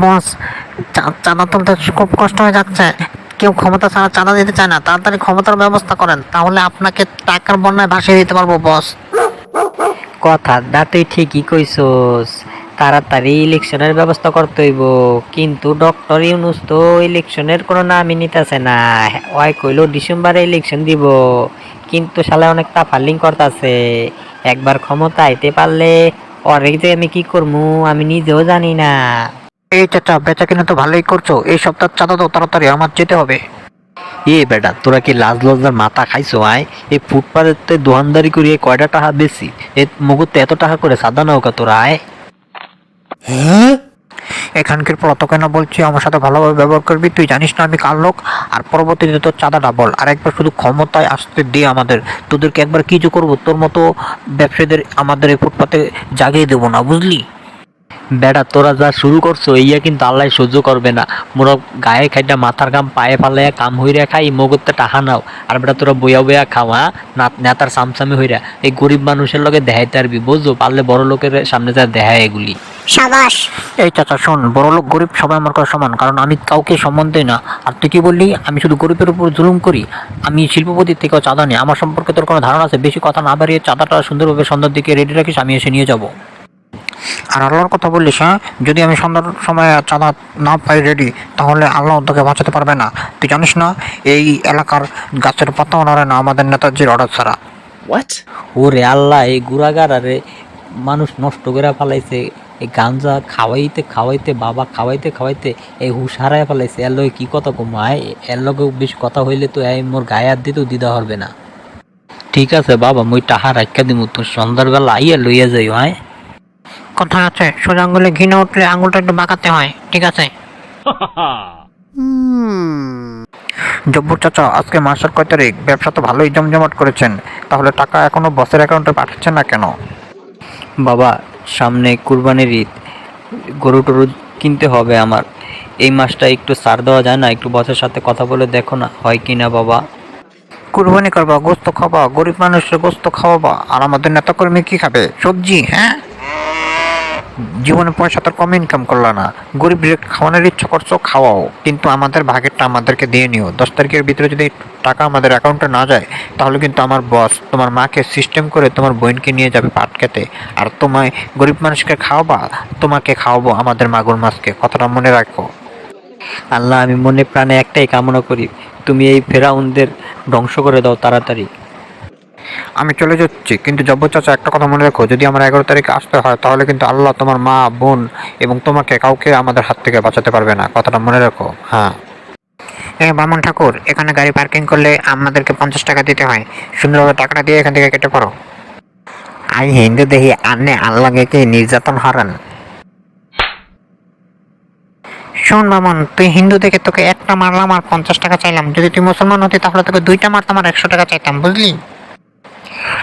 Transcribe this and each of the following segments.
বস চাঁদা তুলতে খুব কষ্ট হয়ে যাচ্ছে। কেউ ক্ষমতা ছাড়া চাঁদা দিতে চায় না। তাড়াতাড়ি ক্ষমতার ব্যবস্থা করেন, তাহলে আপনাকে টাকার বন্যায় ভাসিয়ে দিতে পারব, বস। কথাটা তুই ঠিকই কইছস। তাড়াতাড়ি ইলেকশনের ব্যবস্থা করতে হইব। কিন্তু ডক্টর ইউনুস তো ইলেকশনের কোনো নামই নিতেছে না। ওই কইলো ডিসেম্বরে ইলেকশন দিব। কিন্তু শালা অনেক তাফালিং করতেছে। একবার ক্ষমতা আইতে পারলে অনেক যে আমি কি করব আমি নিজেও জানি না। এই চাচা বেচা কিনা তো ভালোই করছ। এই সপ্তাহ চাঁদা তো তাড়াতাড়ি আমার যেতে হবে। এ বেটা তোরা কি লাজ লজ্জার মাথা খাইছো আয়? এই ফুটপাতে দোকানদারি করিয়ে কয়টা টাকা বেশি? এ মুগুতে এত টাকা করে সাদা নৌকা তোরা আয়। এখানকার পর অত কেন বলছি আমার সাথে ভালোভাবে ব্যবহার করবি তুই জানিস না আমি কার লোক? আর পরবর্তীতে তোর চাঁদাটা বল। আর একবার শুধু ক্ষমতায় আসতে দে আমাদের। তোদেরকে একবার কিছু করব তোর মতো ব্যবসায়ীদের আমাদের এই ফুটপাতে জাগিয়ে দেবো না বুঝলি? বেটা তোরা যা শুরু করছ ইয়া কিন্তু আল্লাহ সহ্য করবে না। মোরা গায়ে খাইটা মাথার গাম পায়ে ফালাইয়া কাম হইরা খাই মগতে টাহা নাও। আর বেটা তোরা বইয়া বইয়া খাওয়া না নেতার সামসামি হইরা। এই গরিব মানুষের লগে দেখাইতে পারবি বুঝছ? পারলে বড় লোকের সামনে যা দেখায় এগুলি। সাবাস। এই চাচা শোন বড় লোক গরিব সবাই আমার কাছে সমান কারণ আমি কাউকে সম্মান দিই না। আর তুই কি বললি? আমি শুধু গরিবের উপর জুলুম করি। আমি শিল্পপতির থেকেও চাঁদা নিই আমার সম্পর্কে তোর কোনো ধারণা আছে? বেশি কথা না বাড়িয়ে চাঁদাটা সুন্দরভাবে সন্ধ্যার দিকে রেডি রাখিস আমি এসে নিয়ে যাব। আর আল্লাহর কথা বললিস হ্যাঁ? যদি আমি সন্ধ্যার সময় চাঁদা না পাই রেডি তাহলে আল্লাহ তোকে বাঁচাতে পারবে না। তুই জানিস না এই এলাকার গাছের পাতাও নড়ে না আমাদের নেতাজির অর্ডার ছাড়া। What? ওরে আল্লাহ এই গুড়াগার আরে মানুষ নষ্ট করে ফেলাইছে। এই গাঞ্জা খাওয়াইতে খাওয়াইতে বাবা খাওয়াইতে খাওয়াইতে এই হুশ হারায় ফেলাইছে। এর লগে কি কথা কমায় এর লগে বেশি কথা হইলে তো এই মোর গায়ে হাত দিতেও দিদা হবে না। ঠিক আছে বাবা মুই টাহা রাখা দিমু তো সন্ধ্যাবেলা আইয়া লইয়া যাই হয় কথা আছে সোজা আঙুলে ঘি না উঠলে আঙুলটা একটু বাঁকাতে হয় ঠিক আছে? জব্বর চাচা আজকে মাসের কয় তারিখ? ব্যবসা তো ভালোই জমজমাট করেছেন। তাহলে টাকা এখনও বসের অ্যাকাউন্টে পাঠাচ্ছেন না কেন? বাবা সামনে কুরবানির ঈদ। গরু টরু কিনতে হবে আমার। এই মাসটা একটু ছাড় দেওয়া যায় না? একটু বসের সাথে কথা বলে দেখো না হয় কি না বাবা? কুরবানি করবা গোস্ত খাবা গরিব মানুষের গোস্ত খাওয়াবা। আর আমাদের নেতাকর্মী কি খাবে? সবজি হ্যাঁ? জীবনে পয়সা তোর কম ইনকাম করল না। গরিব খাওয়ানোর ইচ্ছা করছ, খাওয়াও। কিন্তু আমাদের ভাগেরটা আমাদেরকে দিয়ে নিও। দশ তারিখের ভিতরে যদি টাকা আমাদের অ্যাকাউন্টে না যায়, তাহলে কিন্তু আমার বস তোমার মাকে সিস্টেম করে তোমার বোনকে নিয়ে যাবে পাট খেতে। আর তোমায় গরিব মানুষকে খাওয়াবা, তোমাকে খাওয়াবো আমাদের মাগুর মাছকে। কথাটা মনে রাখো। আল্লাহ, আমি মনে প্রাণে একটাই কামনা করি, তুমি এই ফেরাউনদের ধ্বংস করে দাও তাড়াতাড়ি। আমি চলে যাচ্ছি। কিন্তু জব্বর চাচা, একটা কথা মনে রাখো, যদি আমার এগারো তারিখে আসতে হয়, তাহলে কিন্তু আল্লাহ তোমার মা, বোন এবং তোমাকে কাউকে আমাদের হাত থেকে বাঁচাতে পারবে না। কথাটা মনে রাখো। হ্যাঁ। এ বামন ঠাকুর, এখানে গাড়ি পার্কিং করলে আমাদেরকে পঞ্চাশ টাকা দিতে হয়। সুন্দরভাবে টাকাটা দিয়ে এখান থেকে কেটে পড়ো। আই হিন্দু দেখি আন্নে আল্লাহকে কি নির্যাতন হারান। শোন বামন, তুই হিন্দু দেখে তোকে একটা মারলাম আর পঞ্চাশ টাকা চাইলাম। যদি তুই মুসলমান হতি, তাহলে তোকে দুইটা মারতাম আর একশো টাকা চাইতাম, বুঝলি?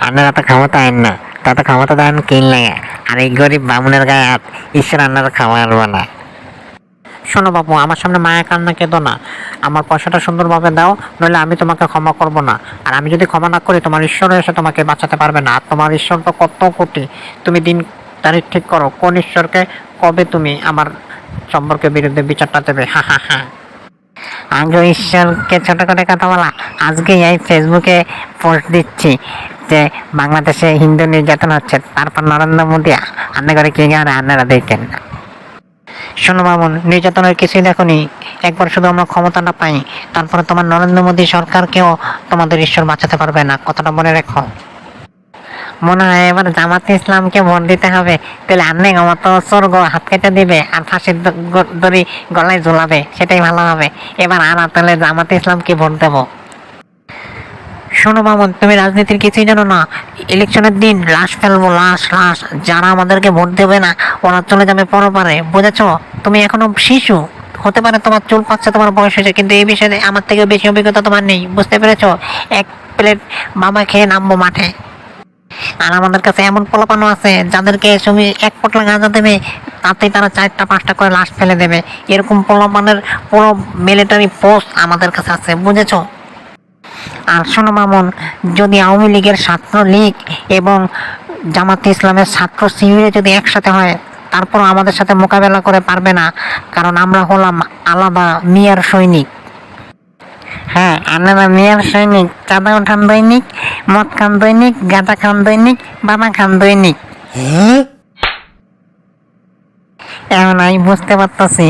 আপনারা তো ক্ষমতা আইন না, তত ক্ষমতা দেন কিনলে আর এই গরিব বামুনের গায়ে হাত, ঈশ্বর আপনারা খাওয়ারবে না। শোনো বাবু আমার সামনে মায়া কান্না কেঁদো না। আমার পয়সাটা সুন্দরভাবে দাও, নইলে আমি তোমাকে ক্ষমা করব না। আর আমি যদি ক্ষমা না করি, তোমার ঈশ্বর এসে তোমাকে বাঁচাতে পারবে না। আর তোমার ঈশ্বর তো কত কোটি। তুমি দিন তারিখ ঠিক করো, কোন ঈশ্বরকে, কবে তুমি আমার সম্পর্কের বিরুদ্ধে বিচারটা দেবে? হা হা হা। আগে ঈশ্বরকে ছোট করে কথা বলা। আজকে এই ফেসবুকে পোস্ট দিচ্ছি। যে বাংলাদেশে হিন্দু নির্যাতন হচ্ছে তারপর নরেন্দ্র মোদী আন্না করে কি গান আপনারা দেখেন? শোনো মামুন, নির্যাতনের কিছুই দেখনি। একবার শুধু আমরা ক্ষমতাটা পাই, তারপরে তোমার নরেন্দ্র মোদী সরকারকেও তোমাদের ঈশ্বর বাঁচাতে পারবে না, কথাটা মনে রেখো। মনে হয় এবার জামাতে ইসলামকে ভোট দিতে হবে, তাহলে আন্নে আমার তো স্বর্গ হাত কেটে দিবে আর ফাঁসির দড়ি গলায় ঝুলাবে, সেটাই ভালো হবে। এবার আর তাহলে জামাতে ইসলামকে ভোট দেবো। শোনো মামুন, তুমি রাজনীতির কিছুই জানো না। ইলেকশনের দিন লাশ ফেলব, লাশ লাশ। যারা আমাদেরকে ভোট দেবে না, ওরা চলে যাবে পরপারে। বুঝেছ? তুমি এখনও শিশু। হতে পারে তোমার চুল পাচ্ছে, তোমার বয়স হয়েছে, কিন্তু এই বিষয়ে আমার থেকে বেশি অভিজ্ঞতা তোমার নেই। বুঝতে পেরেছ? এক প্লেট বাবা খেয়ে নামবো মাঠে। আর আমাদের কাছে এমন পোলাপানো আছে, যাদেরকে তুমি এক পটলা গাঁজা দেবে, তাতেই তারা চারটা, পাঁচটা করে লাশ ফেলে দেবে। এরকম পোলাপানের পুরো মিলিটারি পোস্ট আমাদের কাছে আছে, বুঝেছ? আর মামুন, যদি আওয়ামী লীগের ছাত্র লীগ এবং জামাত ইসলামের ছাত্র শিবিরে যদি একসাথে হয় তারপর আমাদের সাথে মোকাবেলা করে পারবে না, কারণ আমরা হলাম আলাদা মিয়ার সৈনিক। হ্যাঁ আপনারা মেয়ের সৈনিক, চাঁদা উঠান দৈনিক, মদ খান দৈনিক, গাঁদা খান দৈনিক বাবা খান দৈনিক। এখন আমি বুঝতে পারতেছি।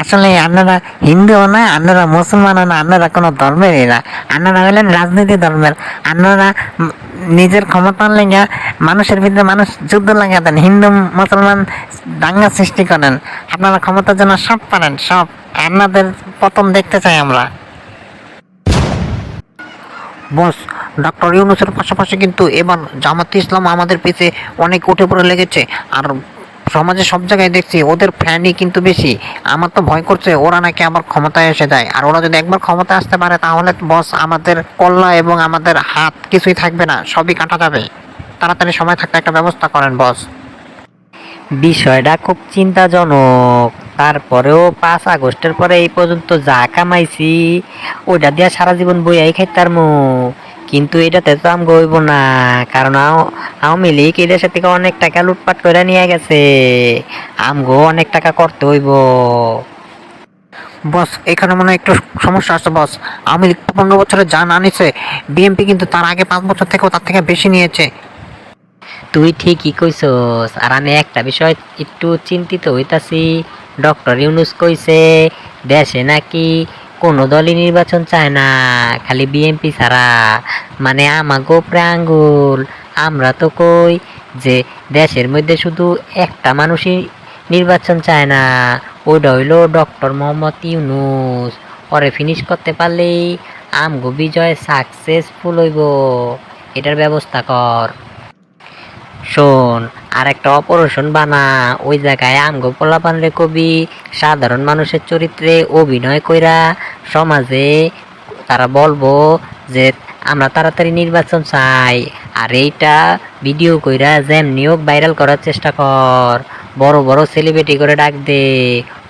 আসলে আপনারা হিন্দুও না, আপনারা মুসলমানও না, আপনারা কোনো ধর্মেরই না। আপনারা হলেন রাজনীতি ধর্মের। আপনারা নিজের ক্ষমতার লেগে মানুষের ভিতরে মানুষ যুদ্ধ লাগিয়ে দেন, হিন্দু, মুসলমান দাঙ্গা সৃষ্টি করেন। আপনারা ক্ষমতার জন্য সব পারেন, সব। আপনাদের পতন দেখতে চাই আমরা। বস ডক্টর ইউনুসের পাশাপাশি কিন্তু এবার জামাত ইসলাম আমাদের পিছে অনেক উঠে পড়ে লেগেছে। আর সমাজে সব জায়গায় দেখছি ওদের ফ্যানই কিন্তু বেশি। আমার তো ভয় করছে, ওরা নাকি আবার ক্ষমতায় এসে যায়। আর ওরা যদি একবার ক্ষমতায় আসতে পারে, তাহলে বস আমাদের কল্লা এবং আমাদের হাত কিছুই থাকবে না, সবই কাটা যাবে। তাড়াতাড়ি সময় থাকতে একটা ব্যবস্থা করেন বস বিষয়টা খুব চিন্তাজনক। তারপরেও পাঁচ আগস্টের পরে এই পর্যন্ত যা কামাইছি, ওইটা দিয়া সারা জীবন বইয়াই খাইতার মু কিন্তু এটাতে তো আম গইব না কারণ আও- আওয়ামী লীগ এই দেশের থেকে অনেক টাকা লুটপাট করে নিয়ে গেছে? আমগো অনেক টাকা করতে হইব। বস এখানে মনে হয় একটু সমস্যা আছে বস। আমি পনেরো বছরে যা না নিছে বিএমপি কিন্তু তার আগে পাঁচ বছর থেকেও তার থেকে বেশি নিয়েছে। তুই ঠিকই কইছস আর আমি একটা বিষয় একটু চিন্তিত হইতাছি। ডক্টর ইউনুস কইছে দেশে নাকি কোনো দলই নির্বাচন চায় না, খালি বিএনপি ছাড়া। মানে আমা আমাগো প্রাঙ্গুল, আমরা তো কই যে দেশের মধ্যে শুধু একটা মানুষই নির্বাচন চায় না, ওইটা হইল ডক্টর মোহাম্মদ ইউনুস। পরে ফিনিশ করতে পারলেই আমগো বিজয় সাকসেসফুল হইব। এটার ব্যবস্থা কর। শোন আর একটা অপারেশন বানা। ওই জায়গায় আমগো পোলাপান রে কবি, সাধারণ মানুষের চরিত্রে অভিনয় কইরা সমাজে তারা বলব যে, আমরা তাড়াতাড়ি নির্বাচন চাই। আর এইটা ভিডিও কইরা যেমনি হোক ভাইরাল করার চেষ্টা কর। বড় বড় সেলিব্রিটি করে ডাক দে।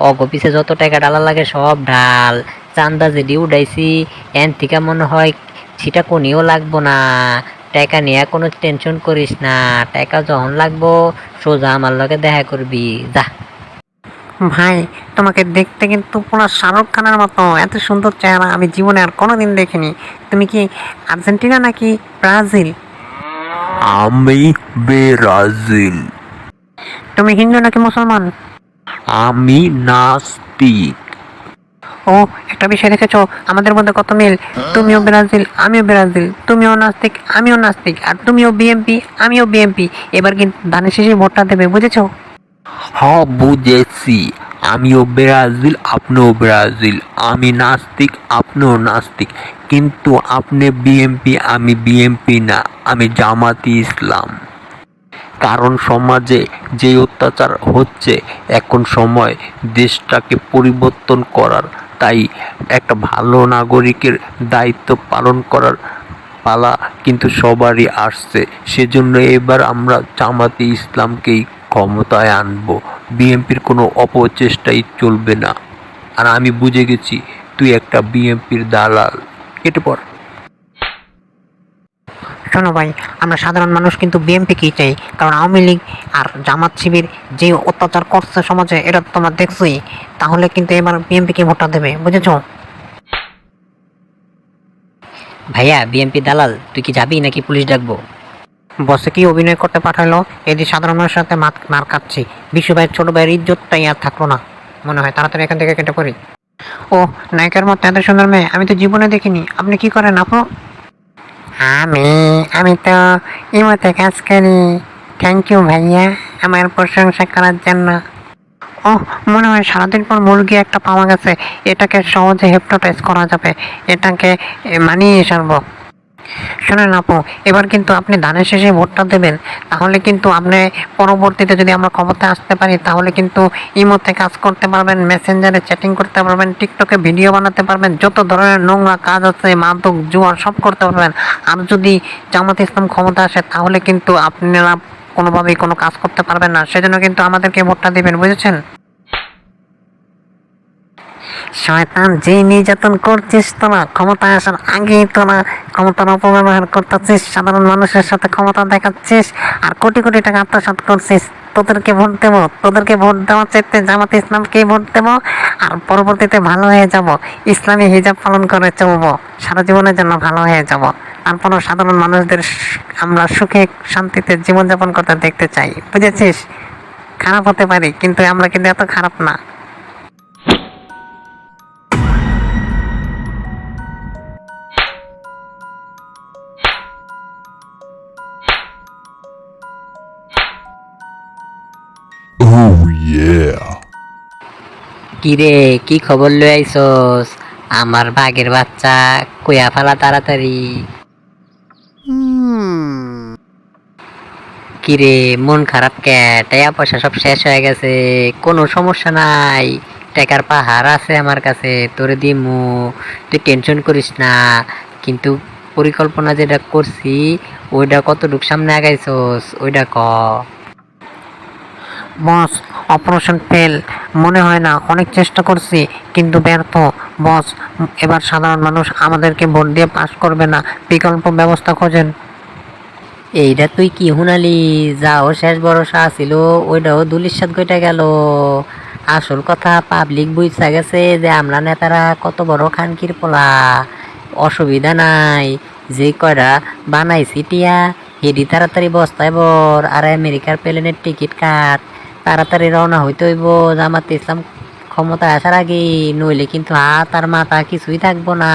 অগ পিছে যত টাকা ডালা লাগে সব ঢাল। চান্দা যেদি উঠাইছি, এন থেকে মনে হয় সেটা কোনিও লাগবো না। টাকা নিয়ে কোনো টেনশন করিস না টাকা যখন লাগবো সোজা আমার লগে দেখা করবি যা। ভাই তোমাকে দেখতে কিন্তু পুরো শাহরুখ খানের মতো এত সুন্দর চেহারা আমি জীবনে আর কোনোদিন দেখিনি। তুমি কি আর্জেন্টিনা নাকি ব্রাজিল? আমি ব্রাজিল। তুমি হিন্দু নাকি মুসলমান? আমি নাস্তিক। ও, একটা বিষয় দেখেছ? আমাদের মধ্যে কত মিল? তুমিও ব্রাজিল, আমিও ব্রাজিল, তুমিও নাস্তিক, আমিও নাস্তিক, আর তুমিও বিএমপি আমিও বিএমপি এবার কিন্তু ধানের শেষে ভোটটা দেবে, বুঝেছ? হ্যাঁ বুঝেছি। আমিও ব্রাজিল, আপনিও ব্রাজিল, আমি নাস্তিক, আপনিও নাস্তিক। কিন্তু আপনি বিএমপি আমি বিএমপি না, আমি জামাতি ইসলাম। কারণ সমাজে যে অত্যাচার হচ্ছে, এখন সময় দেশটাকে পরিবর্তন করার। তাই একটা ভালো নাগরিকের দায়িত্ব পালন করার পালা কিন্তু সবারই আসছে। সেজন্য এবার আমরা জামাতে ইসলামকেই ক্ষমতায় আনব। বিএনপির কোনো অপচেষ্টাই চলবে না। আর আমি বুঝে গেছি, তুই একটা বিএনপির দালাল। কেটে পড়। শোনো ভাই আমরা সাধারণ মানুষ কিন্তু বিএমপিকেই চাই। কারণ আওয়ামী লীগ আর জামাত শিবির যে অত্যাচার করছে সমাজে এটা তো তোমরা দেখছোই। তাহলে কিন্তু এবার বিএমপিকে ভোটটা দেবে বুঝেছ? ভাইয়া বিএমপি দালাল তুই কি যাবি নাকি পুলিশ ডাকবো? বসে কি অভিনয় করতে পাঠালো? এদি সাধারণ মানুষের সাথে মার খাচ্ছি। বিশ্ব ভাইয়ের ছোট ভাইয়ের ইজ্জতটাই আর থাকল না মনে হয়। তাড়াতাড়ি এখান থেকে কেটে পড়ি। ও নায়িকার মতো এত সুন্দর মেয়ে আমি তো জীবনে দেখিনি। আপনি কি করেন আপু? আমি আমি তো ইমতে কাজ করি। থ্যাংক ইউ ভাইয়া আমার প্রশংসা করার জন্য। ও মনে হয় সারাদিন পর মুরগি একটা পাওয়া গেছে। এটাকে সহজে হেপটোটাইজ করা যাবে। এটাকে মানিয়ে সারবো শোনেন আপু, এবার কিন্তু আপনি ধানের শেষে ভোটটা দেবেন, তাহলে কিন্তু আপনি পরবর্তীতে যদি আমরা ক্ষমতায় আসতে পারি, তাহলে কিন্তু ইমোতে কাজ করতে পারবেন, মেসেঞ্জারে চ্যাটিং করতে পারবেন, টিকটকে ভিডিও বানাতে পারবেন, যত ধরনের নোংরা কাজ আছে, মাদক, জুয়ার সব করতে পারবেন। আর যদি জামাত ইসলাম ক্ষমতা আসে, তাহলে কিন্তু আপনারা কোনোভাবেই কোনো কাজ করতে পারবেন না। সেজন্য কিন্তু আমাদেরকে ভোটটা দিবেন, বুঝেছেন? শয়তান যে নির্যাতন করছিস তোরা, ক্ষমতা আসার আগেই তোরা ক্ষমতার অপব্যবহার করতেছিস, সাধারণ মানুষের সাথে ক্ষমতা দেখাচ্ছিস, আর কোটি কোটি টাকা আত্মসাৎ করছিস। তোদেরকে ভোট দেবো, তোদেরকে ভোট দেওয়ার চাইতে জামাত ইসলামকে ভোট দেবো, আর পরবর্তীতে ভালো হয়ে যাব, ইসলামী হিজাব পালন করে চলবো, সারা জীবনের জন্য ভালো হয়ে যাব। তারপরও সাধারণ মানুষদের আমরা সুখে শান্তিতে জীবনযাপন করতে দেখতে চাই, বুঝেছিস? খারাপ হতে পারি, কিন্তু আমরা কিন্তু এত খারাপ না। কিরে, কি খবর লই আইছস আমার বাঘের বাচ্চা কইয়া ফেলা তাড়াতাড়ি। কিরে, মন খারাপ কে? টাকা পয়সা সব শেষ হয়ে গেছে, কোনো সমস্যা নাই। টাকার পাহাড় আছে আমার কাছে, তোরে দিমু। তুই টেনশন করিস না, কিন্তু পরিকল্পনা যেটা করছি, ওইটা কতটুক সামনে আগাইছস, ওইটা ক। Boss operation fail. মনে হয় না, অনেক চেষ্টা করছি, কিন্তু ব্যর্থ। বস, এবার সাধারণ মানুষ আমাদেরকে ভোট দিয়ে পাশ করবে না। বিকল্প ব্যবস্থা খোঁজেন। এইটা তুই কি শুনালি যাও শেষ ভরসা আছিল ওইটাও দুলিশাত গইটা গেল। আসল কথা পাবলিক বুঝা গেছে যে আমরা নেতারা কত বড় খানকির পোলা। অসুবিধা নাই, যে কয়টা বানাইছি টিয়া, হেডি তাড়াতাড়ি বস্তায় বর আর আমেরিকার প্লেনের টিকিট কাট। তাড়াতাড়ি রওনা হইতে হইব, জামাত ইসলাম ক্ষমতা আসার আগে নইলে কিন্তু হাত আর মাথা কিছুই থাকব না।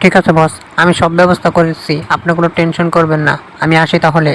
ঠিক আছে বস আমি সব ব্যবস্থা করেছি, আপনি কোনো টেনশন করবেন না। আমি আসি তাহলে।